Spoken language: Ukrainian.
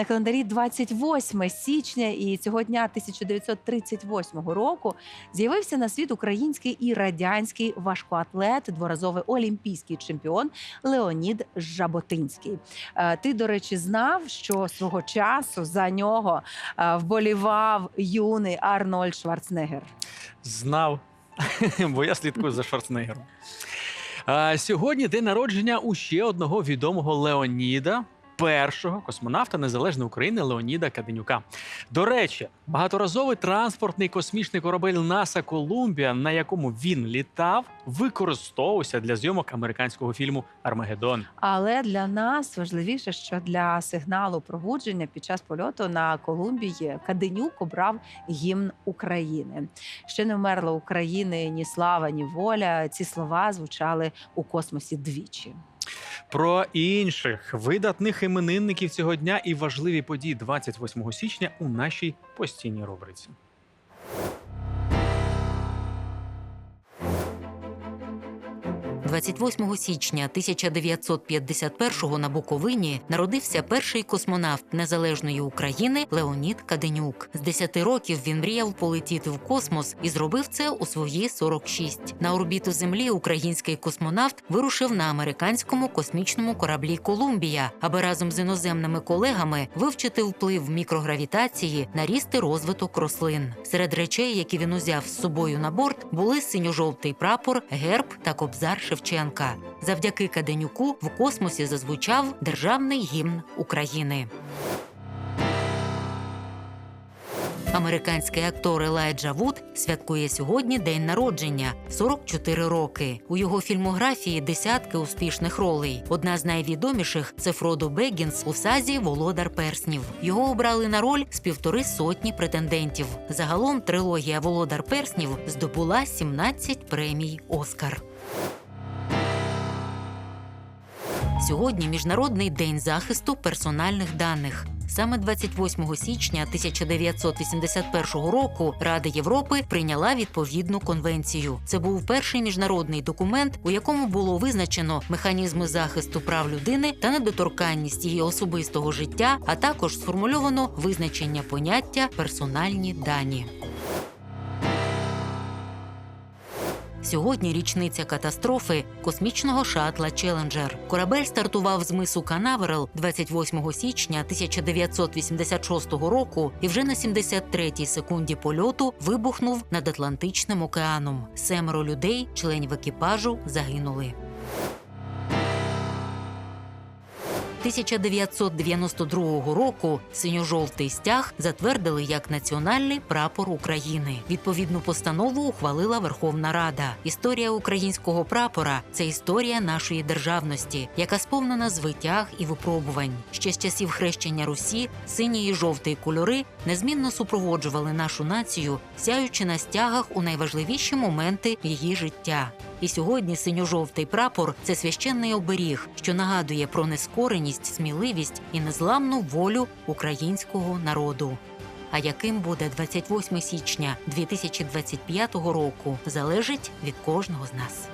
На календарі 28 січня і цього дня 1938 року з'явився на світ український і радянський важкоатлет, дворазовий олімпійський чемпіон Леонід Жаботинський. Е, Ти, до речі, знав, що свого часу за нього е, вболівав юний Арнольд Шварценеггер? Знав, бо я слідкую за Шварценеггером. Сьогодні день народження у ще одного відомого Леоніда, першого космонавта Незалежної України Леоніда Каденюка. До речі, багаторазовий транспортний космічний корабель НАСА Колумбія, на якому він літав, використовувався для зйомок американського фільму Армагеддон. Але для нас важливіше, що для сигналу пробудження під час польоту на Колумбії Каденюк обрав гімн України. Ще не вмерла України ні слава, ні воля. Ці слова звучали у космосі двічі. Про інших видатних іменинників цього дня і важливі події 28 січня у нашій постійній рубриці. – 28 січня 1951-го на Буковині народився перший космонавт незалежної України Леонід Каденюк. З 10 років він мріяв полетіти в космос і зробив це у свої 46. На орбіту Землі український космонавт вирушив на американському космічному кораблі Колумбія, аби разом з іноземними колегами вивчити вплив мікрогравітації на ріст і розвиток рослин. Серед речей, які він узяв з собою на борт, були синьо-жовтий прапор, герб та кобзар Шевченка. Завдяки Каденюку в космосі зазвучав державний гімн України. Американський актор Елайджа Вуд святкує сьогодні день народження 44 роки. У його фільмографії десятки успішних ролей. Одна з найвідоміших це Фродо Беггінс у сазі Володар Перснів. Його обрали на роль з півтори сотні претендентів. Загалом трилогія Володар Перснів здобула 17 премій Оскар. Сьогодні міжнародний день захисту персональних даних. Саме 28 січня 1981 року Рада Європи прийняла відповідну конвенцію. Це був перший міжнародний документ, у якому було визначено механізми захисту прав людини та недоторканність її особистого життя, а також сформульовано визначення поняття персональні дані. Сьогодні річниця катастрофи космічного шатла Челенджер. Корабель стартував з мису Канаверал 28 січня 1986 року і вже на 73-й секунді польоту вибухнув над Атлантичним океаном. Семеро людей, членів екіпажу, загинули. 1992 року синьо-жовтий стяг затвердили як національний прапор України. Відповідну постанову ухвалила Верховна Рада. Історія українського прапора це історія нашої державності, яка сповнена звитяг і випробувань. Ще з часів хрещення Русі синій і жовтий кольори незмінно супроводжували нашу націю, сяючи на стягах у найважливіші моменти її життя. І сьогодні синьо-жовтий прапор це священний оберіг, що нагадує про нескореність, сміливість і незламну волю українського народу. А яким буде 28 січня 2025 року, залежить від кожного з нас.